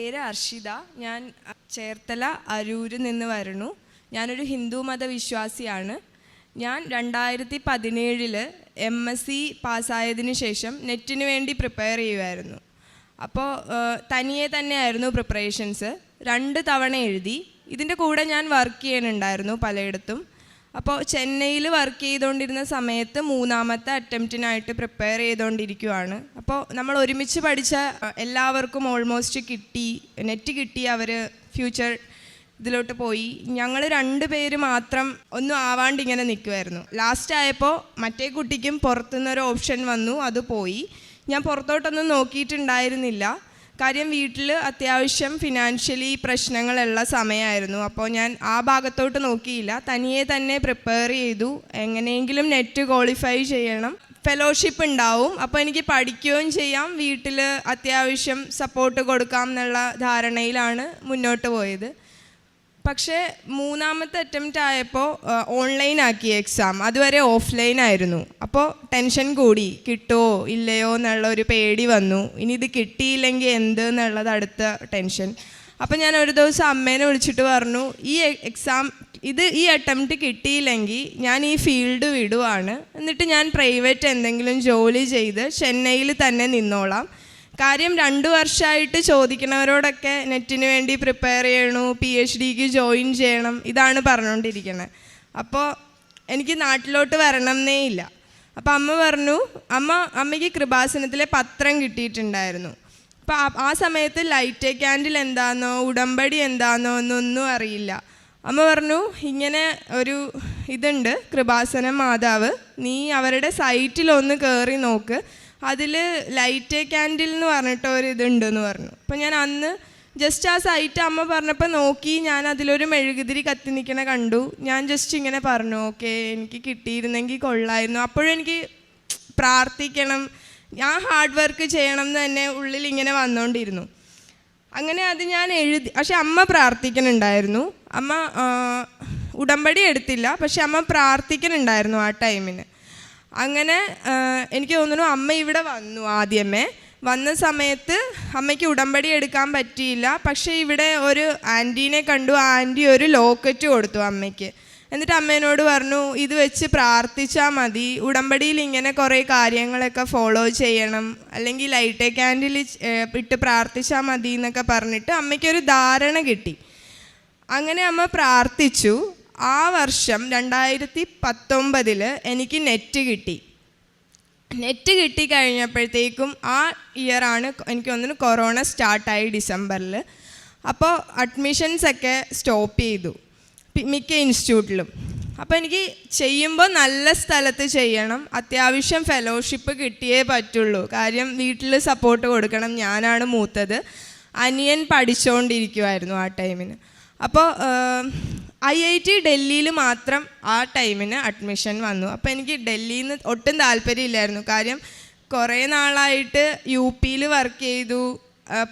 പേര് അർഷിത. ഞാൻ ചേർത്തല അരൂരിൽ നിന്ന് വരുന്നു. ഞാനൊരു ഹിന്ദു മതവിശ്വാസിയാണ്. ഞാൻ രണ്ടായിരത്തി പതിനേഴിൽ എം എസ് സി പാസ്സായതിന് ശേഷം നെറ്റിന് വേണ്ടി പ്രിപ്പയർ ചെയ്യുമായിരുന്നു അപ്പോൾ തനിയെ തന്നെയായിരുന്നു പ്രിപ്പറേഷൻസ് രണ്ട് തവണ എഴുതി. ഇതിന്റെ കൂടെ ഞാൻ വർക്ക് ചെയ്യണുണ്ടായിരുന്നു പലയിടത്തും. അപ്പോൾ ചെന്നൈയിൽ വർക്ക് ചെയ്തുകൊണ്ടിരുന്ന സമയത്ത് മൂന്നാമത്തെ അറ്റംപ്റ്റിനായിട്ട് പ്രിപ്പയർ ചെയ്തുകൊണ്ടിരിക്കുവാണ് അപ്പോൾ നമ്മൾ ഒരുമിച്ച് പഠിച്ച എല്ലാവർക്കും ഓൾമോസ്റ്റ് കിട്ടി നെറ്റ് കിട്ടി അവർ ഫ്യൂച്ചർ ഇതിലോട്ട് പോയി. ഞങ്ങൾ രണ്ട് പേര് മാത്രം ഒന്നും ആവാണ്ട് ഇങ്ങനെ നിൽക്കുമായിരുന്നു ലാസ്റ്റ് ആയപ്പോൾ മറ്റേ കുട്ടിക്കും പുറത്തുനിന്നൊരു ഓപ്ഷൻ വന്നു അത് പോയി. ഞാൻ പുറത്തോട്ടൊന്നും നോക്കിയിട്ടുണ്ടായിരുന്നില്ല. കാര്യം വീട്ടിൽ അത്യാവശ്യം ഫിനാൻഷ്യലി പ്രശ്നങ്ങളുള്ള സമയമായിരുന്നു. അപ്പോൾ ഞാൻ ആ ഭാഗത്തോട്ട് നോക്കിയില്ല. തനിയെ തന്നെ പ്രിപ്പയർ ചെയ്തു. എങ്ങനെയെങ്കിലും നെറ്റ് ക്വാളിഫൈ ചെയ്യണം. ഫെലോഷിപ്പ് ഉണ്ടാവും. അപ്പോൾ എനിക്ക് പഠിക്കുകയും ചെയ്യാം. വീട്ടിൽ അത്യാവശ്യം സപ്പോർട്ട് കൊടുക്കാം എന്നുള്ള ധാരണയിലാണ് മുന്നോട്ട് പോയത്. പക്ഷേ മൂന്നാമത്തെ അറ്റംപ്റ്റ് ആയപ്പോൾ ഓൺലൈൻ ആക്കി എക്സാം അതുവരെ ഓഫ്ലൈൻ ആയിരുന്നു. അപ്പോൾ ടെൻഷൻ കൂടി. കിട്ടുമോ ഇല്ലയോ എന്നുള്ള ഒരു പേടി വന്നു. ഇനി ഇത് കിട്ടിയില്ലെങ്കിൽ എന്ത് എന്നുള്ളത് അടുത്ത ടെൻഷൻ അപ്പം ഞാൻ ഒരു ദിവസം അമ്മേനെ വിളിച്ചിട്ട് പറഞ്ഞു ഈ എക്സാം ഇത് ഈ അറ്റംപ്റ്റ് കിട്ടിയില്ലെങ്കിൽ ഞാൻ ഈ ഫീൽഡ് വിടുവാണ്. എന്നിട്ട് ഞാൻ പ്രൈവറ്റ് എന്തെങ്കിലും ജോലി ചെയ്ത് ചെന്നൈയിൽ തന്നെ നിന്നോളാം. കാര്യം രണ്ട് വർഷമായിട്ട് ചോദിക്കുന്നവരോടൊക്കെ നെറ്റിന് വേണ്ടി പ്രിപ്പയർ ചെയ്യണു പി എച്ച് ഡിക്ക് ജോയിൻ ചെയ്യണം ഇതാണ് പറഞ്ഞുകൊണ്ടിരിക്കുന്നത് അപ്പോൾ എനിക്ക് നാട്ടിലോട്ട് വരണം എന്നേ ഇല്ല. അപ്പോൾ അമ്മ പറഞ്ഞു അമ്മ അമ്മയ്ക്ക് കൃപാസനത്തിലെ പത്രം കിട്ടിയിട്ടുണ്ടായിരുന്നു. അപ്പോൾ ആ- സമയത്ത് ലൈറ്റ് ക്യാൻഡിൽ എന്താണെന്നോ ഉടമ്പടി എന്താണെന്നോ എന്നൊന്നും അറിയില്ല. അമ്മ പറഞ്ഞു ഇങ്ങനെ ഒരു ഇതുണ്ട് കൃപാസന മാതാവ് നീ അവരുടെ സൈറ്റിലൊന്ന് കയറി നോക്ക്. അതിൽ ലൈറ്റ് ക്യാൻഡിൽ എന്ന് പറഞ്ഞിട്ട് ഒരു ഇതുണ്ടെന്ന് പറഞ്ഞു. അപ്പോൾ ഞാൻ അന്ന് ജസ്റ്റ് ആ സൈറ്റ് അമ്മ പറഞ്ഞപ്പോൾ നോക്കി ഞാൻ അതിലൊരു മെഴുകുതിരി കത്തി നിൽക്കണ കണ്ടു. ഞാൻ ജസ്റ്റ് ഇങ്ങനെ പറഞ്ഞു ഓക്കെ എനിക്ക് കിട്ടിയിരുന്നെങ്കിൽ കൊള്ളായിരുന്നു. അപ്പോഴും എനിക്ക് പ്രാർത്ഥിക്കണം ഞാൻ ഹാർഡ് വർക്ക് ചെയ്യണം എന്ന് തന്നെ ഉള്ളിൽ ഇങ്ങനെ വന്നുകൊണ്ടിരുന്നു അങ്ങനെ അത് ഞാൻ എഴുതി പക്ഷെ അമ്മ പ്രാർത്ഥിക്കുന്നുണ്ടായിരുന്നു അമ്മ ഉടമ്പടി എടുത്തില്ല. പക്ഷെ അമ്മ പ്രാർത്ഥിക്കുന്നുണ്ടായിരുന്നു ആ ടൈമിന് അങ്ങനെ എനിക്ക് തോന്നുന്നു അമ്മ ഇവിടെ വന്നു ആദ്യമേ. വന്ന സമയത്ത് അമ്മയ്ക്ക് ഉടമ്പടി എടുക്കാൻ പറ്റിയില്ല. പക്ഷേ ഇവിടെ ഒരു ആന്റീനെ കണ്ടു. ആന്റി ഒരു ലോക്കറ്റ് കൊടുത്തു അമ്മയ്ക്ക്. എന്നിട്ട് അമ്മേനോട് പറഞ്ഞു ഇത് വെച്ച് പ്രാർത്ഥിച്ചാൽ മതി. ഉടമ്പടിയിൽ ഇങ്ങനെ കുറേ കാര്യങ്ങളൊക്കെ ഫോളോ ചെയ്യണം. അല്ലെങ്കിൽ ലൈറ്റ് ക്യാൻഡിൽ ഇട്ട് പ്രാർത്ഥിച്ചാൽ മതി എന്നൊക്കെ പറഞ്ഞിട്ട് അമ്മയ്ക്കൊരു ധാരണ കിട്ടി. അങ്ങനെ അമ്മ പ്രാർത്ഥിച്ചു. ആ വർഷം രണ്ടായിരത്തി പത്തൊമ്പതിൽ എനിക്ക് നെറ്റ് കിട്ടി. നെറ്റ് കിട്ടി കഴിഞ്ഞപ്പോഴത്തേക്കും ആ ഇയറാണ് എനിക്ക് തോന്നുന്നു കൊറോണ സ്റ്റാർട്ടായി ഡിസംബറിൽ അപ്പോൾ അഡ്മിഷൻസൊക്കെ സ്റ്റോപ്പ് ചെയ്തു. മിക്ക ഇൻസ്റ്റിറ്റ്യൂട്ടിലും അപ്പോൾ എനിക്ക് ചെയ്യുമ്പോൾ നല്ല സ്ഥലത്ത് ചെയ്യണം. അത്യാവശ്യം ഫെലോഷിപ്പ് കിട്ടിയേ പറ്റുള്ളൂ. കാര്യം വീട്ടിൽ സപ്പോർട്ട് കൊടുക്കണം. ഞാനാണ് മൂത്തത്. അനിയൻ പഠിച്ചുകൊണ്ടിരിക്കുമായിരുന്നു ആ ടൈമിന് അപ്പോൾ ഐ ഐ ടി ഡൽഹിയിൽ മാത്രം ആ ടൈമിന് അഡ്മിഷൻ വന്നു. അപ്പോൾ എനിക്ക് ഡൽഹിയിൽ നിന്ന് ഒട്ടും താല്പര്യമില്ലായിരുന്നു. കാര്യം കുറേ നാളായിട്ട് യു പിയിൽ വർക്ക് ചെയ്തു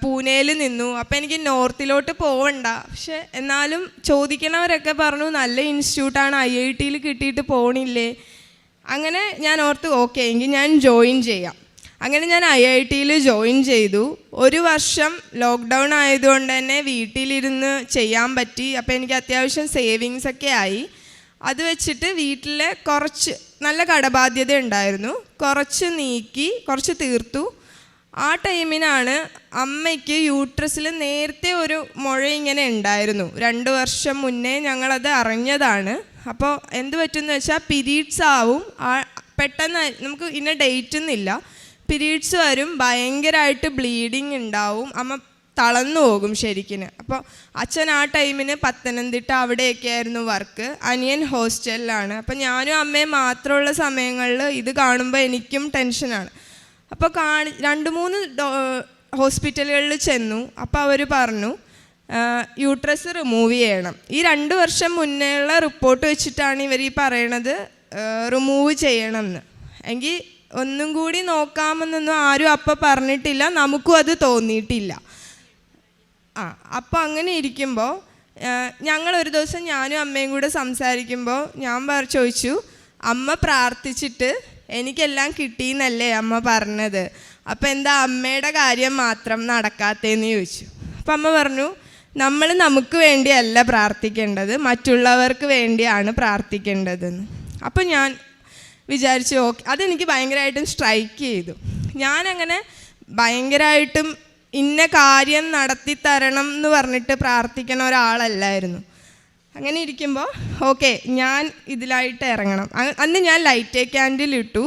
പൂനെയിൽ നിന്നു. അപ്പോൾ എനിക്ക് നോർത്തിലോട്ട് പോവണ്ട. പക്ഷെ എന്നാലും ചോദിക്കണവരൊക്കെ പറഞ്ഞു നല്ല ഇൻസ്റ്റിറ്റ്യൂട്ടാണ്. ഐ ഐ ടിയിൽ കിട്ടിയിട്ട് പോണില്ലേ? അങ്ങനെ ഞാൻ ഓർത്ത് ഓക്കെ എങ്കിൽ ഞാൻ ജോയിൻ ചെയ്യാം. അങ്ങനെ ഞാൻ ഐ ഐ ടിയിൽ ജോയിൻ ചെയ്തു. ഒരു വർഷം ലോക്ക്ഡൗൺ ആയതുകൊണ്ട് തന്നെ വീട്ടിലിരുന്ന് ചെയ്യാൻ പറ്റി. അപ്പോൾ എനിക്ക് അത്യാവശ്യം സേവിങ്സ് ഒക്കെ ആയി. അത് വെച്ചിട്ട് വീട്ടിലെ കുറച്ച് നല്ല കടബാധ്യത ഉണ്ടായിരുന്നു. കുറച്ച് നീക്കി കുറച്ച് തീർത്തു. ആ ടൈമിനാണ് അമ്മയ്ക്ക് യൂട്രസിൽ നേരത്തെ ഒരു മുഴ ഇങ്ങനെ ഉണ്ടായിരുന്നു. രണ്ട് വർഷം മുന്നേ ഞങ്ങളത് അറിഞ്ഞതാണ്. അപ്പോൾ എന്ത് പറ്റുമെന്ന് വെച്ചാൽ പീരീഡ്സ് ആവും. പെട്ടെന്ന് നമുക്ക് ഇന്ന ഡേറ്റ് എന്നില്ല പീരീഡ്സ് വരും ഭയങ്കരമായിട്ട് ബ്ലീഡിങ് ഉണ്ടാവും അമ്മ തളർന്നു പോകും ശരിക്കും അപ്പോൾ അച്ഛൻ ആ ടൈമിന് പത്തനംതിട്ട അവിടെയൊക്കെ ആയിരുന്നു വർക്ക് അനിയൻ ഹോസ്റ്റലിലാണ്. അപ്പോൾ ഞാനും അമ്മയും മാത്രമുള്ള സമയങ്ങളിൽ ഇത് കാണുമ്പോൾ എനിക്കും ടെൻഷനാണ് അപ്പോൾ കാണി രണ്ട് മൂന്ന് ഹോസ്പിറ്റലുകളിൽ ചെന്നു. അപ്പോൾ അവർ പറഞ്ഞു യൂട്രസ് റിമൂവ് ചെയ്യണം. ഈ രണ്ട് വർഷം മുന്നേ ഉള്ള റിപ്പോർട്ട് വെച്ചിട്ടാണ് ഇവർ ഈ പറയണത് റിമൂവ് ചെയ്യണമെന്ന്. എങ്കിൽ ഒന്നും കൂടി നോക്കാമെന്നൊന്നും ആരും അപ്പം പറഞ്ഞിട്ടില്ല. നമുക്കും അത് തോന്നിയിട്ടില്ല. ആ അപ്പോൾ അങ്ങനെ ഇരിക്കുമ്പോൾ ഞങ്ങൾ ഒരു ദിവസം ഞാനും അമ്മയും കൂടെ സംസാരിക്കുമ്പോൾ ഞാൻ പറ ചോദിച്ചു അമ്മ പ്രാർത്ഥിച്ചിട്ട് എനിക്കെല്ലാം കിട്ടിയെന്നല്ലേ അമ്മ പറഞ്ഞത്? അപ്പം എന്താ അമ്മയുടെ കാര്യം മാത്രം നടക്കാത്തേന്ന് ചോദിച്ചു. അപ്പം അമ്മ പറഞ്ഞു നമ്മൾ നമുക്ക് വേണ്ടിയല്ല പ്രാർത്ഥിക്കേണ്ടത് മറ്റുള്ളവർക്ക് വേണ്ടിയാണ് പ്രാർത്ഥിക്കേണ്ടതെന്ന്. അപ്പം ഞാൻ വിചാരിച്ചു ഓക്കെ. അതെനിക്ക് ഭയങ്കരമായിട്ടും സ്ട്രൈക്ക് ചെയ്തു. ഞാനങ്ങനെ ഭയങ്കരമായിട്ടും ഇന്ന കാര്യം നടത്തി തരണം എന്ന് പറഞ്ഞിട്ട് പ്രാർത്ഥിക്കണ ഒരാളല്ലായിരുന്നു. അങ്ങനെ ഇരിക്കുമ്പോൾ ഓക്കെ ഞാൻ ഇതിലായിട്ട് ഇറങ്ങണം. അന്ന് ഞാൻ ലൈറ്റ് ക്യാൻഡിൽ ഇട്ടു.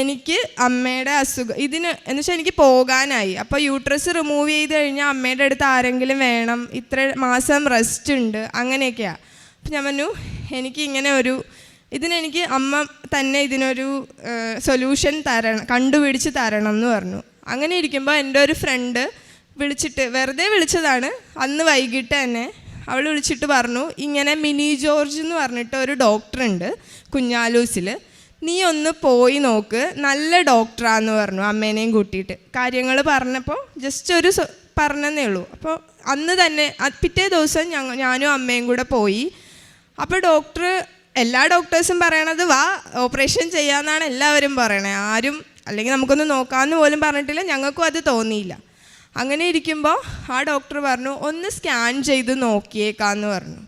എനിക്ക് അമ്മയുടെ അസുഖം ഇതിന് എന്ന് വെച്ചാൽ എനിക്ക് പോകാനായി. അപ്പോൾ യൂട്രസ് റിമൂവ് ചെയ്ത് കഴിഞ്ഞാൽ അമ്മയുടെ അടുത്ത് ആരെങ്കിലും വേണം ഇത്ര മാസം റെസ്റ്റ് ഉണ്ട് അങ്ങനെയൊക്കെയാണ് അപ്പം ഞാൻ പറഞ്ഞു എനിക്ക് ഇങ്ങനെ ഒരു ഇതിനെനിക്ക് അമ്മ തന്നെ ഇതിനൊരു സൊല്യൂഷൻ തരണം കണ്ടുപിടിച്ച് തരണം എന്ന് പറഞ്ഞു. അങ്ങനെ ഇരിക്കുമ്പോൾ എന്റെ ഒരു ഫ്രണ്ട് വിളിച്ചിട്ട് വെറുതെ വിളിച്ചതാണ്. അന്ന് വൈകിട്ട് തന്നെ അവൾ വിളിച്ചിട്ട് പറഞ്ഞു ഇങ്ങനെ മിനി ജോർജ് എന്ന് പറഞ്ഞിട്ട് ഒരു ഡോക്ടറുണ്ട് കുഞ്ഞാലൂസിൽ. നീ ഒന്ന് പോയി നോക്ക് നല്ല ഡോക്ടറാന്ന് പറഞ്ഞു അമ്മേനെയും കൂട്ടിയിട്ട്. കാര്യങ്ങൾ പറഞ്ഞപ്പോൾ ജസ്റ്റ് ഒരു പറഞ്ഞതേ ഉള്ളൂ. അപ്പോൾ അന്ന് തന്നെ പിറ്റേ ദിവസം ഞങ്ങൾ ഞാനും അമ്മയും കൂടെ പോയി. അപ്പോൾ ഡോക്ടർ എല്ലാ ഡോക്ടേഴ്സും പറയണത് വാ ഓപ്പറേഷൻ ചെയ്യാമെന്നാണ് എല്ലാവരും പറയണേ. ആരും അല്ലെങ്കിൽ നമുക്കൊന്ന് നോക്കാമെന്ന് പോലും പറഞ്ഞിട്ടില്ല ഞങ്ങൾക്കും അത് തോന്നിയില്ല. അങ്ങനെ ഇരിക്കുമ്പോൾ ആ ഡോക്ടർ പറഞ്ഞു ഒന്ന് സ്കാൻ ചെയ്ത് നോക്കിയേക്കാന്ന് പറഞ്ഞു.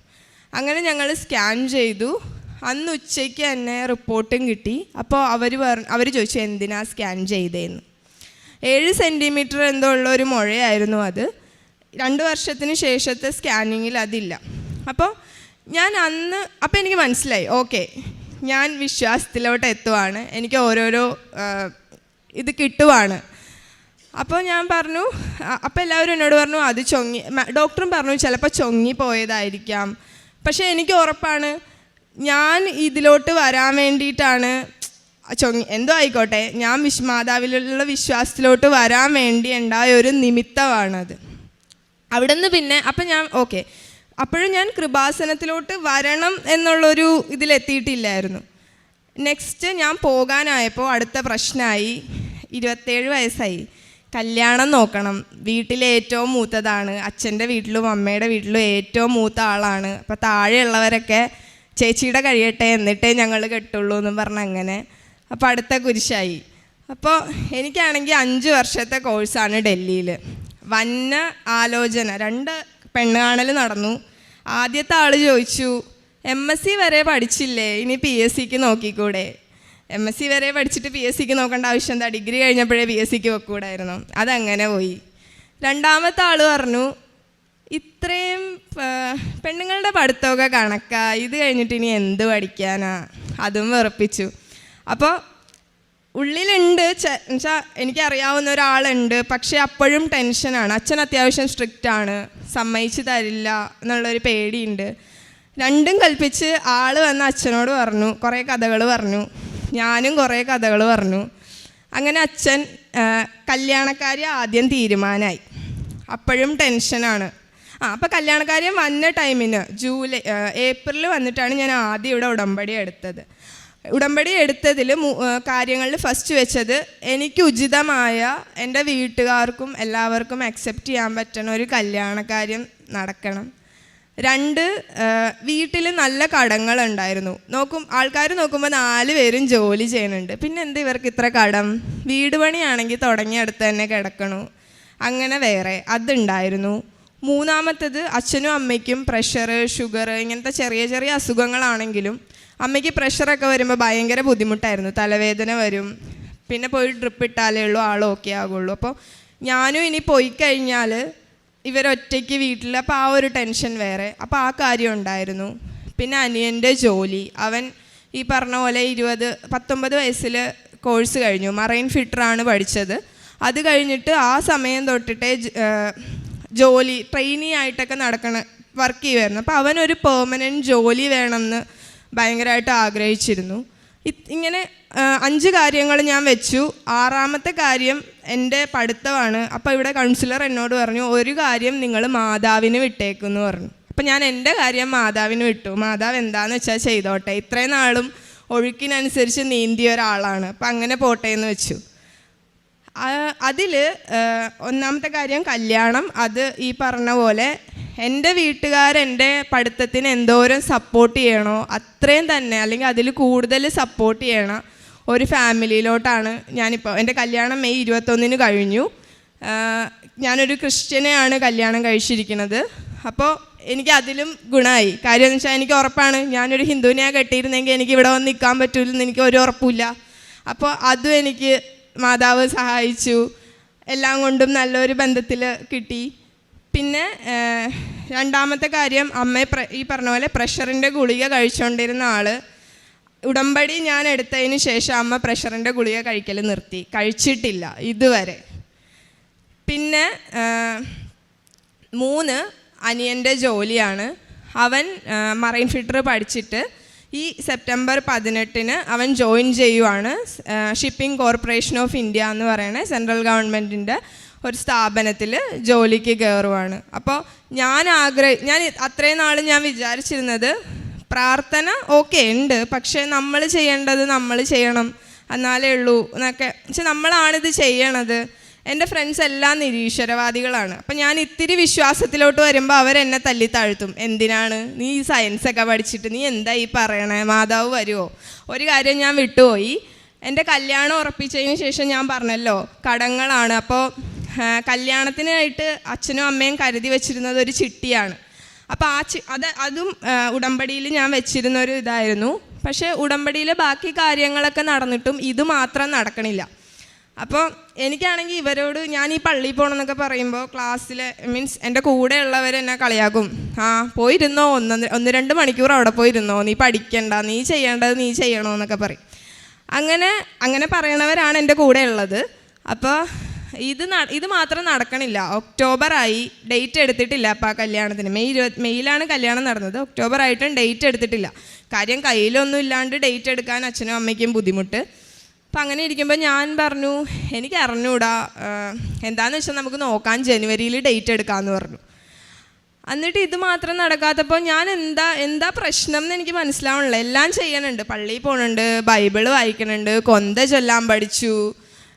അങ്ങനെ ഞങ്ങൾ സ്കാൻ ചെയ്തു. അന്ന് ഉച്ചയ്ക്ക് തന്നെ റിപ്പോർട്ടും കിട്ടി. അപ്പോൾ അവർ പറഞ്ഞു അവർ ചോദിച്ചു എന്തിനാ സ്കാൻ ചെയ്തേന്ന്? ഏഴ് സെന്റിമീറ്റർ എന്തോ ഉള്ള ഒരു മുഴയായിരുന്നു അത്. രണ്ട് വർഷത്തിന് ശേഷത്തെ സ്കാനിങ്ങിൽ അതില്ല. അപ്പോൾ ഞാൻ അന്ന് അപ്പം എനിക്ക് മനസ്സിലായി. ഓക്കെ. ഞാൻ വിശ്വാസത്തിലോട്ട് എത്തുവാണ്. എനിക്ക് ഓരോരോ ഇത് കിട്ടുവാണ്. അപ്പോൾ ഞാൻ പറഞ്ഞു അപ്പോൾ എല്ലാവരും എന്നോട് പറഞ്ഞു അത് ചൊങ്ങി ഡോക്ടറും പറഞ്ഞു ചിലപ്പോൾ ചൊങ്ങി പോയതായിരിക്കാം പക്ഷേ എനിക്ക് ഉറപ്പാണ് ഞാൻ ഇതിലോട്ട് വരാൻ വേണ്ടിയിട്ടാണ് ചൊങ്ങി എന്തോ ആയിക്കോട്ടെ ഞാൻ വിശ് മാതാവിലുള്ള വിശ്വാസത്തിലോട്ട് വരാൻ വേണ്ടി ഉണ്ടായ ഒരു നിമിത്തമാണത്. അവിടെ നിന്ന് പിന്നെ അപ്പം ഞാൻ ഓക്കെ. അപ്പോഴും ഞാൻ കൃപാസനത്തിലോട്ട് വരണം എന്നുള്ളൊരു ഇതിലെത്തിയിട്ടില്ലായിരുന്നു. നെക്സ്റ്റ് ഞാൻ പോകാനായപ്പോൾ അടുത്ത പ്രശ്നമായി. ഇരുപത്തേഴ് വയസ്സായി. കല്യാണം നോക്കണം. വീട്ടിലെ ഏറ്റവും മൂത്തതാണ്. അച്ഛന്റെ വീട്ടിലും അമ്മയുടെ വീട്ടിലും ഏറ്റവും മൂത്ത ആളാണ്. അപ്പോൾ താഴെയുള്ളവരൊക്കെ ചേച്ചിയുടെ കഴിയട്ടെ എന്നിട്ടേ ഞങ്ങൾ കെട്ടുള്ളൂ എന്ന് പറഞ്ഞ് അങ്ങനെ. അപ്പോൾ അടുത്ത കുരിശായി. അപ്പോൾ എനിക്കാണെങ്കിൽ അഞ്ച് വർഷത്തെ കോഴ്സാണ് ഡൽഹിയിൽ. വന്ന ആലോചന. രണ്ട് പെണ്ണ് കാണൽ നടന്നു. ആദ്യത്തെ ആൾ ചോദിച്ചു എം എസ് സി വരെ പഠിച്ചില്ലേ? ഇനി പി എസ് സിക്ക് നോക്കിക്കൂടെ? എം എസ് സി വരെ പഠിച്ചിട്ട് പി എസ് സിക്ക് നോക്കേണ്ട ആവശ്യം എന്താ? ഡിഗ്രി കഴിഞ്ഞപ്പോഴേ പി എസ് സിക്ക് വെക്കൂടായിരുന്നു. അതങ്ങനെ പോയി. രണ്ടാമത്തെ ആൾ പറഞ്ഞു ഇത്രയും പെണ്ണുങ്ങളുടെ പഠിത്തമൊക്കെ കണക്കാ. ഇത് കഴിഞ്ഞിട്ട് ഇനി എന്ത് പഠിക്കാനാ? അതും വെറുപ്പിച്ചു. അപ്പോൾ ഉള്ളിലുണ്ട്. എന്നുവെച്ചാൽ എനിക്കറിയാവുന്ന ഒരാളുണ്ട്. പക്ഷേ അപ്പോഴും ടെൻഷനാണ്. അച്ഛൻ അത്യാവശ്യം സ്ട്രിക്റ്റ് ആണ്. സമ്മതിച്ച് തരില്ല എന്നുള്ളൊരു പേടിയുണ്ട്. രണ്ടും കൽപ്പിച്ച് ആൾ വന്ന് അച്ഛനോട് പറഞ്ഞു. കുറേ കഥകൾ പറഞ്ഞു. ഞാനും കുറേ കഥകൾ പറഞ്ഞു. അങ്ങനെ അച്ഛൻ കല്യാണക്കാരി ആദ്യം തീരുമാനമായി അപ്പോഴും ടെൻഷനാണ്. ആ അപ്പോൾ കല്യാണക്കാര്യം വന്ന ടൈമിന് ജൂലൈ ഏപ്രിൽ വന്നിട്ടാണ് ഞാൻ ആദ്യം ഇവിടെ ഉടമ്പടി എടുത്തത്. ഉടമ്പടി എടുത്തതിൽ കാര്യങ്ങളിൽ ഫസ്റ്റ് വെച്ചത് എനിക്ക് ഉചിതമായ എന്റെ വീട്ടുകാർക്കും എല്ലാവർക്കും അക്സെപ്റ്റ് ചെയ്യാൻ പറ്റുന്ന ഒരു കല്യാണക്കാര്യം നടക്കണം. രണ്ട് വീട്ടിൽ നല്ല കടങ്ങളുണ്ടായിരുന്നു. നോക്കും ആൾക്കാർ നോക്കുമ്പോൾ നാല് പേരും ജോലി ചെയ്യുന്നുണ്ട്. പിന്നെ എന്ത് ഇവർക്ക് ഇത്ര കടം? വീട് പണിയാണെങ്കിൽ തുടങ്ങിയ അടുത്ത് തന്നെ കിടക്കണു. അങ്ങനെ വേറെ അതുണ്ടായിരുന്നു. മൂന്നാമത്തത് അച്ഛനും അമ്മയ്ക്കും പ്രഷർ ഷുഗർ ഇങ്ങനത്തെ ചെറിയ ചെറിയ അസുഖങ്ങളാണെങ്കിലും അമ്മയ്ക്ക് പ്രഷറൊക്കെ വരുമ്പോൾ ഭയങ്കര ബുദ്ധിമുട്ടായിരുന്നു. തലവേദന വരും. പിന്നെ പോയി ഡ്രിപ്പ് ഇട്ടാലേ ഉള്ളൂ ആൾ ഓക്കെ ആകുള്ളൂ അപ്പോൾ ഞാനും ഇനി പോയി കഴിഞ്ഞാൽ ഇവരൊറ്റയ്ക്ക് വീട്ടിൽ അപ്പോൾ ആ ഒരു ടെൻഷൻ വേറെ. അപ്പോൾ ആ കാര്യം ഉണ്ടായിരുന്നു. പിന്നെ അനിയന്റെ ജോലി. അവൻ ഈ പറഞ്ഞ പോലെ ഇരുപത് പത്തൊമ്പത് വയസ്സിൽ കോഴ്സ് കഴിഞ്ഞു. മറൈൻ ഫിറ്ററാണ് പഠിച്ചത്. അത് കഴിഞ്ഞിട്ട് ആ സമയം തൊട്ടിട്ടേ ജോലി ട്രെയിനി ആയിട്ടൊക്കെ നടക്കണ വർക്ക് ചെയ്യുമായിരുന്നു അപ്പോൾ അവനൊരു പെർമനന്റ് ജോലി വേണമെന്ന് ഭയങ്കരമായിട്ട് ആഗ്രഹിച്ചിരുന്നു. ഇങ്ങനെ അഞ്ച് കാര്യങ്ങൾ ഞാൻ വെച്ചു. ആറാമത്തെ കാര്യം എന്റെ പഠിത്തമാണ്. അപ്പോൾ ഇവിടെ കൗൺസിലർ എന്നോട് പറഞ്ഞു ഒരു കാര്യം നിങ്ങൾ മാതാവിന് വിട്ടേക്കുമെന്ന് പറഞ്ഞു. അപ്പം ഞാൻ എന്റെ കാര്യം മാതാവിന് വിട്ടു. മാതാവ് എന്താണെന്ന് വെച്ചാൽ ചെയ്തോട്ടെ. ഇത്രയും നാളും ഒഴുക്കിനനുസരിച്ച് നീന്തിയ ഒരാളാണ്. അപ്പം അങ്ങനെ പോട്ടെ എന്ന് വെച്ചു അതിൽ ഒന്നാമത്തെ കാര്യം കല്യാണം. അത് ഈ പറഞ്ഞ പോലെ എന്റെ വീട്ടുകാരെന്റെ പഠിത്തത്തിന് എന്തോരം സപ്പോർട്ട് ചെയ്യണോ അത്രയും തന്നെ. അല്ലെങ്കിൽ അതിൽ കൂടുതൽ സപ്പോർട്ട് ചെയ്യണം ഒരു ഫാമിലിയിലോട്ടാണ് ഞാനിപ്പോൾ എന്റെ കല്യാണം മെയ് ഇരുപത്തൊന്നിന് കഴിഞ്ഞു. ഞാനൊരു ക്രിസ്ത്യനെയാണ് കല്യാണം കഴിച്ചിരിക്കുന്നത്. അപ്പോൾ എനിക്ക് അതിലും ഗുണമായി കാര്യം എന്ന് വെച്ചാൽ എനിക്ക് ഉറപ്പാണ്. ഞാനൊരു ഹിന്ദുവിനെയാണ് കെട്ടിയിരുന്നെങ്കിൽ എനിക്ക് ഇവിടെ വന്ന് നിൽക്കാൻ പറ്റൂലെന്ന് എനിക്ക് ഒരു ഉറപ്പില്ല അപ്പോൾ അതും എനിക്ക് മാതാവ് സഹായിച്ചു. എല്ലാം കൊണ്ടും നല്ലൊരു ബന്ധത്തിൽ കിട്ടി. പിന്നെ രണ്ടാമത്തെ കാര്യം അമ്മ ഈ പറഞ്ഞ പോലെ പ്രഷറിന്റെ ഗുളിക കഴിച്ചുകൊണ്ടിരുന്ന ആൾ ഉടമ്പടി ഞാൻ എടുത്തതിന് ശേഷം അമ്മ പ്രഷറിന്റെ ഗുളിക കഴിക്കൽ നിർത്തി. കഴിച്ചിട്ടില്ല ഇതുവരെ. പിന്നെ മൂന്ന് അനിയന്റെ ജോലിയാണ്. അവൻ മറൈൻ ഫിൽട്ടർ പഠിച്ചിട്ട് ഈ സെപ്റ്റംബർ പതിനെട്ടിന് അവൻ ജോയിൻ ചെയ്യുവാണ്. ഷിപ്പിംഗ് കോർപ്പറേഷൻ ഓഫ് ഇന്ത്യ എന്ന് പറയുന്ന സെൻട്രൽ ഗവൺമെന്റിന്റെ ഒരു സ്ഥാപനത്തിൽ ജോലിക്ക് കയറുവാണ്. അപ്പോൾ ഞാൻ ആഗ്രഹ ഞാൻ അത്രയും നാൾ ഞാൻ വിചാരിച്ചിരുന്നത് പ്രാർത്ഥന ഓക്കെ ഉണ്ട്. പക്ഷേ നമ്മൾ ചെയ്യേണ്ടത് നമ്മൾ ചെയ്യണം എന്നാലേ ഉള്ളൂ എന്നൊക്കെ. പക്ഷെ നമ്മളാണിത് ചെയ്യണത്. എന്റെ ഫ്രണ്ട്സ് എല്ലാം നിരീശ്വരവാദികളാണ്. അപ്പം ഞാൻ ഇത്തിരി വിശ്വാസത്തിലോട്ട് വരുമ്പോൾ അവരെന്നെ തല്ലി താഴ്ത്തും. എന്തിനാണ്? നീ ഈ സയൻസ് ഒക്കെ പഠിച്ചിട്ട് നീ എന്താ ഈ പറയണേ? മാതാവ് വരുമോ ഒരു കാര്യം ഞാൻ വിട്ടുപോയി. എന്റെ കല്യാണം ഉറപ്പിച്ചതിന് ശേഷം ഞാൻ പറഞ്ഞല്ലോ കടങ്ങളാണ്. അപ്പോൾ കല്യാണത്തിനായിട്ട് അച്ഛനും അമ്മയും കരുതി വെച്ചിരുന്നത് ഒരു ചിട്ടിയാണ്. അപ്പോൾ ആ ചി അത് അതും ഉടമ്പടിയിൽ ഞാൻ വെച്ചിരുന്ന ഒരു ഇതായിരുന്നു. പക്ഷേ ഉടമ്പടിയിൽ ബാക്കി കാര്യങ്ങളൊക്കെ നടന്നിട്ടും ഇത് മാത്രം നടക്കണില്ല. അപ്പോൾ എനിക്കാണെങ്കിൽ ഇവരോട് ഞാൻ ഈ പള്ളിയിൽ പോകണമെന്നൊക്കെ പറയുമ്പോൾ ക്ലാസ്സിൽ മീൻസ് എന്റെ കൂടെയുള്ളവർ എന്നെ കളിയാക്കും. ആ പോയിരുന്നോ? ഒന്ന് ഒന്ന് രണ്ട് മണിക്കൂർ അവിടെ പോയിരുന്നോ? നീ പഠിക്കണ്ട നീ ചെയ്യേണ്ടത് നീ ചെയ്യണോ എന്നൊക്കെ പറയും. അങ്ങനെ അങ്ങനെ പറയണവരാണ് എന്റെ കൂടെ ഉള്ളത് അപ്പോൾ ഇത് ഇത് മാത്രം നടക്കണില്ല. ഒക്ടോബറായി ഡേറ്റ് എടുത്തിട്ടില്ല അപ്പം ആ കല്യാണത്തിന്. മെയ് ഇരുപത് മെയ്യിലാണ് കല്യാണം നടന്നത്. ഒക്ടോബർ ആയിട്ടും ഡേറ്റ് എടുത്തിട്ടില്ല. കാര്യം കയ്യിലൊന്നും ഇല്ലാണ്ട് ഡേറ്റ് എടുക്കാൻ അച്ഛനും അമ്മയ്ക്കും ബുദ്ധിമുട്ട്. അപ്പം അങ്ങനെ ഇരിക്കുമ്പോൾ ഞാൻ പറഞ്ഞു എനിക്ക് അറിഞ്ഞൂടാ എന്താണെന്ന് വെച്ചാൽ നമുക്ക് നോക്കാം ജനുവരിയിൽ ഡേറ്റ് എടുക്കാമെന്ന് പറഞ്ഞു. എന്നിട്ട് ഇത് മാത്രം നടക്കാത്തപ്പോൾ ഞാൻ എന്താ എന്താ പ്രശ്നം എന്ന് എനിക്ക് മനസ്സിലാവണില്ല. എല്ലാം ചെയ്യണുണ്ട്. പള്ളിയിൽ പോകണുണ്ട് ബൈബിൾ വായിക്കണുണ്ട് കൊന്ത ചൊല്ലാൻ പഠിച്ചു.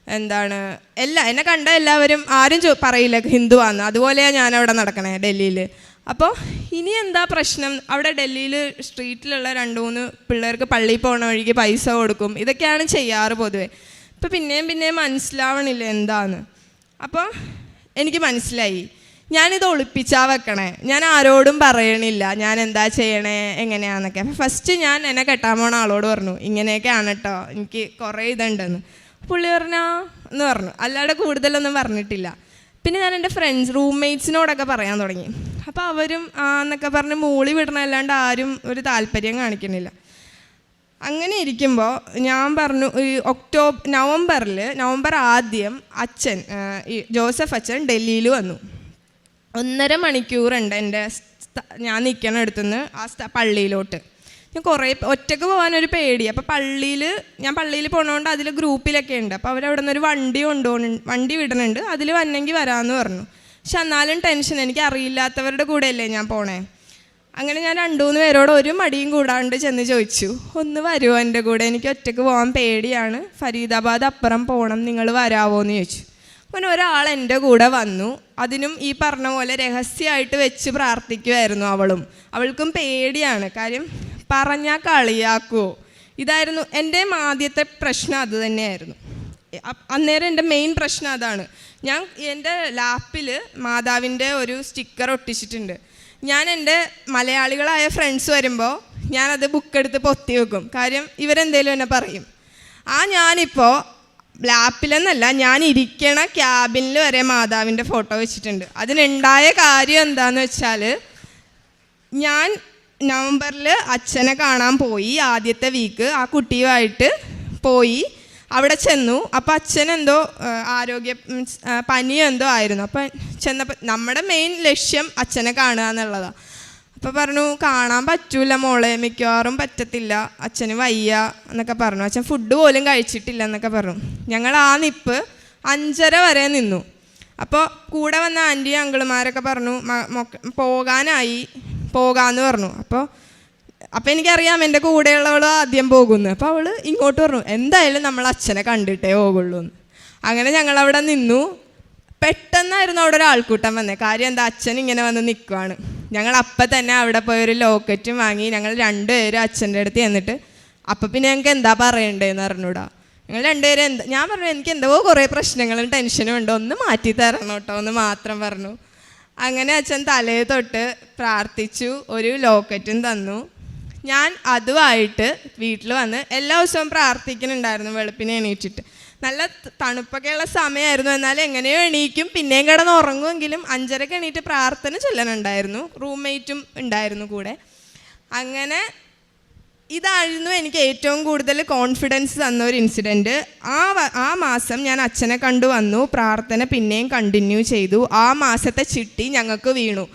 എന്താണ്? എല്ലാ എന്നെ കണ്ട എല്ലാവരും ആരും ചോ പറയില്ല ഹിന്ദുവാന്ന്. അതുപോലെയാണ് ഞാൻ അവിടെ നടക്കണേ ഡൽഹിയിൽ അപ്പോൾ ഇനി എന്താ പ്രശ്നം? അവിടെ ഡൽഹിയിൽ സ്ട്രീറ്റിലുള്ള രണ്ട് മൂന്ന് പിള്ളേർക്ക് പള്ളിയിൽ പോകണ വഴിക്ക് പൈസ കൊടുക്കും. ഇതൊക്കെയാണ് ചെയ്യാറ് പൊതുവെ. ഇപ്പം പിന്നെയും പിന്നെയും മനസ്സിലാവണില്ല എന്താന്ന്. അപ്പോൾ എനിക്ക് മനസ്സിലായി. ഞാനിത് ഒളിപ്പിച്ചാ വെക്കണേ. ഞാൻ ആരോടും പറയണില്ല. ഞാൻ എന്താ ചെയ്യണേ എങ്ങനെയാണെന്നൊക്കെ അപ്പം ഫസ്റ്റ് ഞാൻ എന്നെ കെട്ടാൻ പോണ ആളോട് പറഞ്ഞു. ഇങ്ങനെയൊക്കെയാണ് കേട്ടോ എനിക്ക് കുറേ ഇതുണ്ടെന്ന്. പുള്ളി പറഞ്ഞാ എന്ന് പറഞ്ഞു. അല്ലാതെ കൂടുതലൊന്നും പറഞ്ഞിട്ടില്ല. പിന്നെ ഞാൻ എന്റെ ഫ്രണ്ട്സ് റൂംമേറ്റ്സിനോടൊക്കെ പറയാൻ തുടങ്ങി. അപ്പോൾ അവരും ആ എന്നൊക്കെ പറഞ്ഞ് മൂളി വിടണ അല്ലാണ്ട് ആരും ഒരു താല്പര്യം കാണിക്കുന്നില്ല. അങ്ങനെ ഇരിക്കുമ്പോൾ ഞാൻ പറഞ്ഞു ഈ ഒക്ടോബർ നവംബറിൽ നവംബർ ആദ്യം അച്ഛൻ ജോസഫ് അച്ഛൻ ഡൽഹിയിൽ വന്നു. ഒന്നര മണിക്കൂറുണ്ട് എന്റെ ഞാൻ നിൽക്കണ അടുത്തുനിന്ന് ആ പള്ളിയിലോട്ട്. ഞാൻ കുറേ ഒറ്റയ്ക്ക് പോകാനൊരു പേടി. അപ്പോൾ പള്ളിയിൽ ഞാൻ പള്ളിയിൽ പോകണോണ്ട് അതിൽ ഗ്രൂപ്പിലൊക്കെ ഉണ്ട്. അപ്പോൾ അവരവിടെ നിന്ന് ഒരു വണ്ടി കൊണ്ടുപോകണ വണ്ടി വിടുന്നുണ്ട് അതിൽ വന്നെങ്കിൽ വരാമെന്ന് പറഞ്ഞു. പക്ഷെ എന്നാലും ടെൻഷൻ എനിക്ക് അറിയില്ലാത്തവരുടെ കൂടെയല്ലേ ഞാൻ പോണേ. അങ്ങനെ ഞാൻ രണ്ടു മൂന്ന് പേരോട് ഒരു മടിയും കൂടാണ്ട് ചെന്ന് ചോദിച്ചു. ഒന്ന് വരുമോ എന്റെ കൂടെ എനിക്ക് ഒറ്റയ്ക്ക് പോകാൻ പേടിയാണ്. ഫരീദാബാദ് അപ്പുറം പോകണം നിങ്ങൾ വരാവോ എന്ന് ചോദിച്ചു. അങ്ങനെ ഒരാൾ എന്റെ കൂടെ വന്നു. അതിനും ഈ പറഞ്ഞ പോലെ രഹസ്യമായിട്ട് വെച്ച് പ്രാർത്ഥിക്കുമായിരുന്നു അവളും. അവൾക്കും പേടിയാണ്. കാര്യം പറഞ്ഞാൽ കളിയാക്കുമോ ഇതായിരുന്നു എന്റെ ആദ്യത്തെ പ്രശ്നം അത് തന്നെയായിരുന്നു. അന്നേരം എന്റെ മെയിൻ പ്രശ്നം അതാണ്. ഞാൻ എന്റെ ലാപ്പിൽ മാതാവിന്റെ ഒരു സ്റ്റിക്കർ ഒട്ടിച്ചിട്ടുണ്ട്. ഞാൻ എന്റെ മലയാളികളായ ഫ്രണ്ട്സ് വരുമ്പോൾ ഞാനത് ബുക്ക് എടുത്ത് പൊത്തി വെക്കും. കാര്യം ഇവരെന്തേലും എന്നെ പറയും. ആ ഞാനിപ്പോൾ ലാപ്പിലെന്നല്ല ഞാൻ ഇരിക്കണ ക്യാബിനിൽ വരെ മാതാവിന്റെ ഫോട്ടോ വെച്ചിട്ടുണ്ട്. അതിനുണ്ടായ കാര്യം എന്താണെന്ന് വെച്ചാൽ ഞാൻ നവംബറിൽ അച്ഛനെ കാണാൻ പോയി ആദ്യത്തെ വീക്ക് ആ കുട്ടിയുമായിട്ട് പോയി. അവിടെ ചെന്നു. അപ്പം അച്ഛൻ എന്തോ ആരോഗ്യ മീൻസ് പനിയോ എന്തോ ആയിരുന്നു. അപ്പം ചെന്നപ്പോൾ നമ്മുടെ മെയിൻ ലക്ഷ്യം അച്ഛനെ കാണുക എന്നുള്ളതാണ് അപ്പോൾ പറഞ്ഞു കാണാൻ പറ്റൂല മോളെ. മിക്കവാറും പറ്റത്തില്ല. അച്ഛന് വയ്യ എന്നൊക്കെ പറഞ്ഞു. അച്ഛൻ ഫുഡ് പോലും കഴിച്ചിട്ടില്ല എന്നൊക്കെ പറഞ്ഞു. ഞങ്ങൾ ആ നിപ്പ് അഞ്ചര വരെ നിന്നു. അപ്പോൾ കൂടെ വന്ന ആന്റി അങ്കിളുമാരൊക്കെ പറഞ്ഞു പോകാനായി. പോകാമെന്ന് പറഞ്ഞു. അപ്പോൾ അപ്പം എനിക്കറിയാം എന്റെ കൂടെയുള്ളവൾ ആദ്യം പോകുന്നു. അപ്പോൾ അവൾ ഇങ്ങോട്ട് പറഞ്ഞു എന്തായാലും നമ്മൾ അച്ഛനെ കണ്ടിട്ടേ പോകുള്ളൂ എന്ന്. അങ്ങനെ ഞങ്ങളവിടെ നിന്നു. പെട്ടെന്നായിരുന്നു അവിടെ ഒരു ആൾക്കൂട്ടം വന്നത് കാര്യം എന്താ അച്ഛൻ ഇങ്ങനെ വന്ന് നിൽക്കുവാണ് ഞങ്ങൾ അപ്പം തന്നെ അവിടെ പോയി ഒരു ലോക്കറ്റും വാങ്ങി ഞങ്ങൾ രണ്ടുപേരും അച്ഛന്റെ അടുത്ത് ചെന്നിട്ട് അപ്പം പിന്നെ ഞങ്ങൾക്ക് എന്താ പറയണ്ടേന്ന് അറിഞ്ഞൂടാ? ഞങ്ങൾ രണ്ടുപേരും എന്താ ഞാൻ പറഞ്ഞു എനിക്ക് എന്തോ കുറേ പ്രശ്നങ്ങളും ടെൻഷനും ഉണ്ട് ഒന്ന് മാറ്റി തരണം കേട്ടോ എന്ന് മാത്രം പറഞ്ഞു. അങ്ങനെ അച്ഛൻ തലേ തൊട്ട് പ്രാർത്ഥിച്ചു ഒരു ലോക്കറ്റും തന്നു. ഞാൻ അതുമായിട്ട് വീട്ടിൽ വന്ന് എല്ലാ ദിവസവും പ്രാർത്ഥിക്കുന്നുണ്ടായിരുന്നു വെളുപ്പിനെ എണീറ്റിട്ട്. നല്ല തണുപ്പൊക്കെയുള്ള സമയമായിരുന്നു. എന്നാൽ എങ്ങനെയോ എണീക്കും പിന്നെയും കിടന്ന് ഉറങ്ങുമെങ്കിലും അഞ്ചരക്ക് എണീറ്റ് പ്രാർത്ഥന ചൊല്ലനുണ്ടായിരുന്നു റൂംമേറ്റും ഉണ്ടായിരുന്നു കൂടെ. അങ്ങനെ ഇതായിരുന്നു എനിക്ക് ഏറ്റവും കൂടുതൽ കോൺഫിഡൻസ് തന്ന ഒരു ഇൻസിഡന്റ് ആ ആ മാസം ഞാൻ അച്ഛനെ കണ്ടു വന്നു. പ്രാർത്ഥന പിന്നെയും കണ്ടിന്യൂ ചെയ്തു. ആ മാസത്തെ ചിട്ടി ഞങ്ങൾക്ക് വീണു.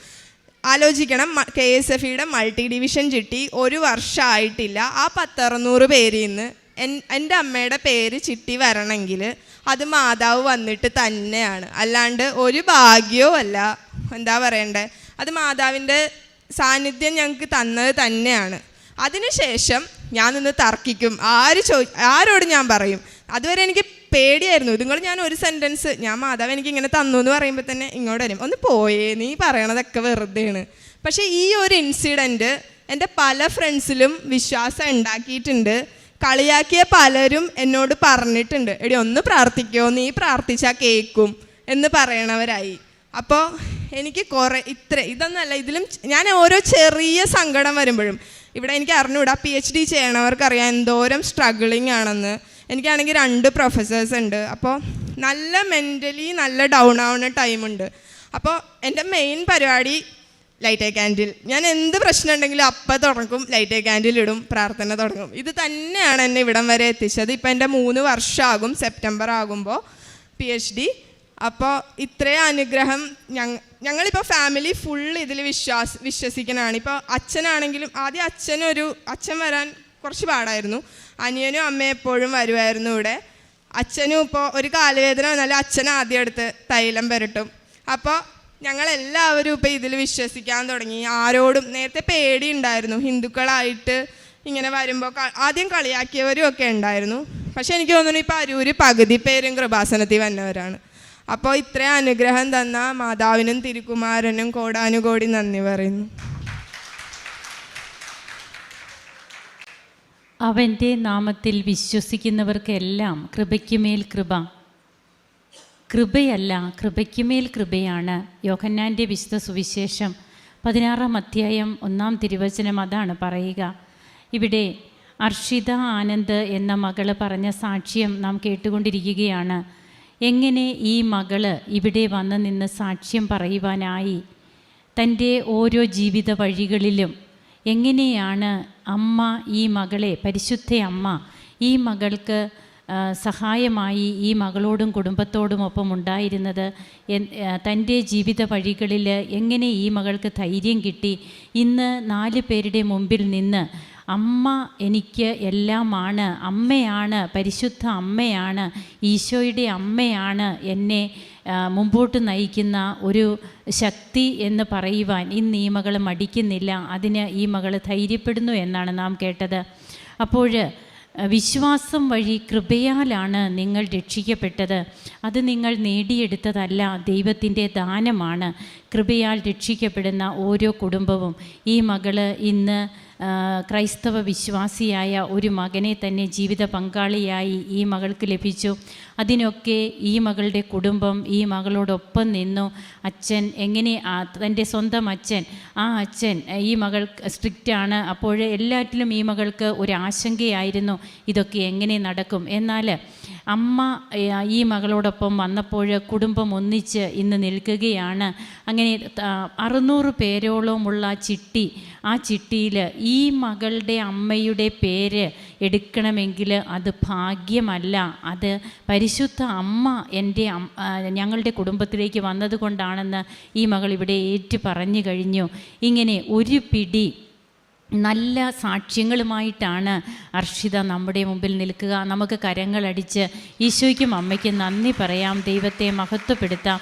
ആലോചിക്കണം കെ എസ് എഫ് ഇയുടെ മൾട്ടി ഡിവിഷൻ ചിട്ടി ഒരു വർഷമായിട്ടില്ല ആ പത്തറുന്നൂറ് പേരിൽ നിന്ന് എൻ എന്റെ അമ്മയുടെ പേര് ചിട്ടി വരണമെങ്കിൽ അത് മാതാവ് വന്നിട്ട് തന്നെയാണ്. അല്ലാണ്ട് ഒരു ഭാഗ്യവും അല്ല. എന്താ പറയണ്ടേ? അത് മാതാവിന്റെ സാന്നിധ്യം ഞങ്ങൾക്ക് തന്നത് തന്നെയാണ്. അതിനുശേഷം ഞാൻ നിന്ന് തർക്കിക്കും. ആര് ചോ ആരോട് ഞാൻ പറയും? അതുവരെ എനിക്ക് പേടിയായിരുന്നു. ഇതുങ്ങൾ ഞാൻ ഒരു സെന്റൻസ് ഞാൻ മാതാവ് എനിക്ക് ഇങ്ങനെ തന്നു എന്ന് പറയുമ്പോൾ തന്നെ ഇങ്ങോട്ട് വരും. ഒന്ന് പോയേ നീ പറയണതൊക്കെ വെറുതെയാണ്. പക്ഷേ ഈ ഒരു ഇൻസിഡന്റ് എന്റെ പല ഫ്രണ്ട്സിലും വിശ്വാസം ഉണ്ടാക്കിയിട്ടുണ്ട്. കളിയാക്കിയ പലരും എന്നോട് പറഞ്ഞിട്ടുണ്ട്. എടി ഒന്ന് പ്രാർത്ഥിക്കോ? നീ പ്രാർത്ഥിച്ചാൽ കേൾക്കും എന്ന് പറയണവരായി. അപ്പോൾ എനിക്ക് കുറേ ഇത്ര ഇതൊന്നല്ല ഇതിലും ഞാൻ ഓരോ ചെറിയ സങ്കടം വരുമ്പോഴും ഇവിടെ എനിക്ക് അറിഞ്ഞുകൂടാ പി എച്ച് ഡി ചെയ്യണവർക്കറിയാം എന്തോരം സ്ട്രഗിളിങ് ആണെന്ന്. എനിക്കാണെങ്കിൽ രണ്ട് പ്രൊഫസേഴ്സ് ഉണ്ട്. അപ്പോൾ നല്ല മെന്റലി നല്ല ഡൗൺ ആവുന്ന ടൈമുണ്ട് അപ്പോൾ എന്റെ മെയിൻ പരിപാടി ലൈറ്റ് ക്യാൻഡിൽ ഞാൻ എന്ത് പ്രശ്നം ഉണ്ടെങ്കിലും അപ്പം തുടങ്ങും ലൈറ്റ് ക്യാൻഡിൽ ഇടും പ്രാർത്ഥന തുടങ്ങും. ഇത് തന്നെയാണ് എന്നെ ഇവിടം വരെ എത്തിച്ചത്. ഇപ്പം എന്റെ മൂന്ന് വർഷമാകും സെപ്റ്റംബർ ആകുമ്പോൾ പി എച്ച് ഡി അപ്പോൾ ഇത്രയും അനുഗ്രഹം ഞങ്ങ ഞങ്ങളിപ്പോൾ ഫാമിലി ഫുൾ ഇതിൽ വിശ്വാസ വിശ്വസിക്കണതാണ്. ഇപ്പോൾ അച്ഛനാണെങ്കിലും ആദ്യം അച്ഛനൊരു അച്ഛൻ വരാൻ കുറച്ച് പാടായിരുന്നു. അനിയനും അമ്മയും എപ്പോഴും വരുമായിരുന്നു ഇവിടെ. അച്ഛനും ഇപ്പോൾ ഒരു കാലുവേദന വന്നാലും അച്ഛൻ ആദ്യം എടുത്ത് തൈലം പുരട്ടും. അപ്പോൾ ഞങ്ങളെല്ലാവരും ഇപ്പോൾ ഇതിൽ വിശ്വസിക്കാൻ തുടങ്ങി. ആരോടും നേരത്തെ പേടി ഉണ്ടായിരുന്നു ഹിന്ദുക്കളായിട്ട് ഇങ്ങനെ വരുമ്പോൾ ആദ്യം കളിയാക്കിയവരും ഒക്കെ ഉണ്ടായിരുന്നു. പക്ഷെ എനിക്ക് തോന്നുന്നു ഇപ്പോൾ അരൂര് പകുതി പേരും കൃപാസനത്തിൽ വന്നവരാണ്. അപ്പോൾ ഇത്രയും അനുഗ്രഹം തന്ന മാതാവിനും തിരുക്കുമാരനും കോടാനുകോടി നന്ദി പറയുന്നു. അവന്റെ നാമത്തിൽ വിശ്വസിക്കുന്നവർക്കെല്ലാം കൃപയ്ക്കുമേൽ കൃപ. കൃപയല്ല കൃപയ്ക്കുമേൽ കൃപയാണ്. യോഹന്നാന്റെ വിശുദ്ധ സുവിശേഷം പതിനാറാം അധ്യായം ഒന്നാം തിരുവചനം അതാണ് പറയുക. ഇവിടെ അർഷിത ആനന്ദ് എന്ന മകൾ പറഞ്ഞ സാക്ഷ്യം നാം കേട്ടുകൊണ്ടിരിക്കുകയാണ്. എങ്ങനെ ഈ മകൾ ഇവിടെ വന്ന് നിന്ന് സാക്ഷ്യം പറയുവാനായി? തന്റെ ഓരോ ജീവിത വഴികളിലും എങ്ങനെയാണ് അമ്മ ഈ മകളെ പരിശുദ്ധ അമ്മ ഈ മകൾക്ക് സഹായമായി ഈ മകളോടും കുടുംബത്തോടും ഒപ്പം ഉണ്ടായിരുന്നത്? തന്റെ ജീവിത വഴികളിൽ എങ്ങനെ ഈ മകൾക്ക് ധൈര്യം കിട്ടി? ഇന്ന് നാല് പേരുടെ മുമ്പിൽ നിന്ന് അമ്മ എനിക്ക് എല്ലാമാണ് അമ്മയാണ് പരിശുദ്ധ അമ്മയാണ് ഈശോയുടെ അമ്മയാണ് എന്നെ മുമ്പോട്ട് നയിക്കുന്ന ഒരു ശക്തി എന്ന് പറയുവാൻ ഈ മകൾ മടിക്കുന്നില്ല. അതിന് ഈ മകൾ ധൈര്യപ്പെടുന്നു എന്നാണ് നാം കേട്ടത്. അപ്പോൾ വിശ്വാസം വഴി കൃപയാലാണ് നിങ്ങൾ രക്ഷിക്കപ്പെട്ടത്. അത് നിങ്ങൾ നേടിയെടുത്തതല്ല ദൈവത്തിന്റെ ദാനമാണ്. കൃപയാൽ രക്ഷിക്കപ്പെടുന്ന ഓരോ കുടുംബവും ഈ മകൾ ഇന്ന് ക്രൈസ്തവ വിശ്വാസിയായ ഒരു മകനെ തന്നെ ജീവിത പങ്കാളിയായി ഈ മകൾക്ക് ലഭിച്ചു. അതിനൊക്കെ ഈ മകളുടെ കുടുംബം ഈ മകളോടൊപ്പം നിന്നു. അച്ഛൻ എങ്ങനെ തന്റെ സ്വന്തം അച്ഛൻ ആ അച്ഛൻ ഈ മകൾ സ്ട്രിക്റ്റാണ് അപ്പോൾ എല്ലാറ്റിലും ഈ മകൾക്ക് ഒരു ആശങ്കയായിരുന്നു. ഇതൊക്കെ എങ്ങനെ നടക്കും? എന്നാൽ അമ്മ ഈ മകളോടൊപ്പം വന്നപ്പോൾ കുടുംബം ഒന്നിച്ച് ഇന്ന് നിൽക്കുകയാണ്. അങ്ങനെ അറുന്നൂറ് പേരോളമുള്ള ചിട്ടി ആ ചിട്ടിയിൽ ഈ മകളുടെ അമ്മയുടെ പേര് എടുക്കണമെങ്കിൽ അത് ഭാഗ്യമല്ല. അത് പരിശുദ്ധ അമ്മ എന്റെ ഞങ്ങളുടെ കുടുംബത്തിലേക്ക് വന്നതുകൊണ്ടാണെന്ന് ഈ മകൾ ഇവിടെ ഏറ്റു പറഞ്ഞു കഴിഞ്ഞു. ഇങ്ങനെ ഒരു പിടി നല്ല സാക്ഷ്യങ്ങളുമായിട്ടാണ് അർഷിത നമ്മുടെ മുമ്പിൽ നിൽക്കുക. നമുക്ക് കരങ്ങളടിച്ച് ഈശോയ്ക്കും അമ്മയ്ക്കും നന്ദി പറയാം. ദൈവത്തെ മഹത്വപ്പെടുത്താം.